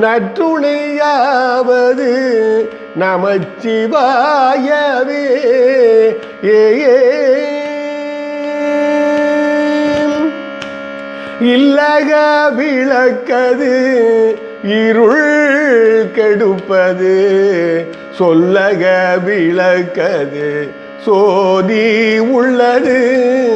நற்றுணையாவது நமச்சிவாயவே. ஏ. இல்லக விளக்கது இருள் கெடுப்பது சொல்லக விளக்கது சோதி உள்ளது.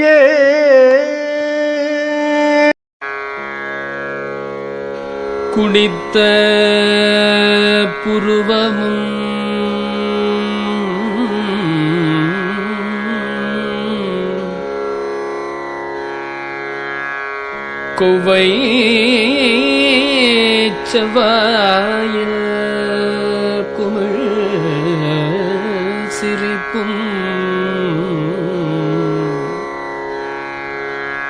ஏ. குடித்த புருவமும் குவை செவ்வாயில் குமிழ் சிரிப்பும்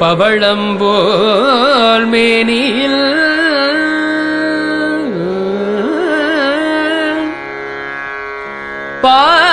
பவளம்போல் மேனியில். பா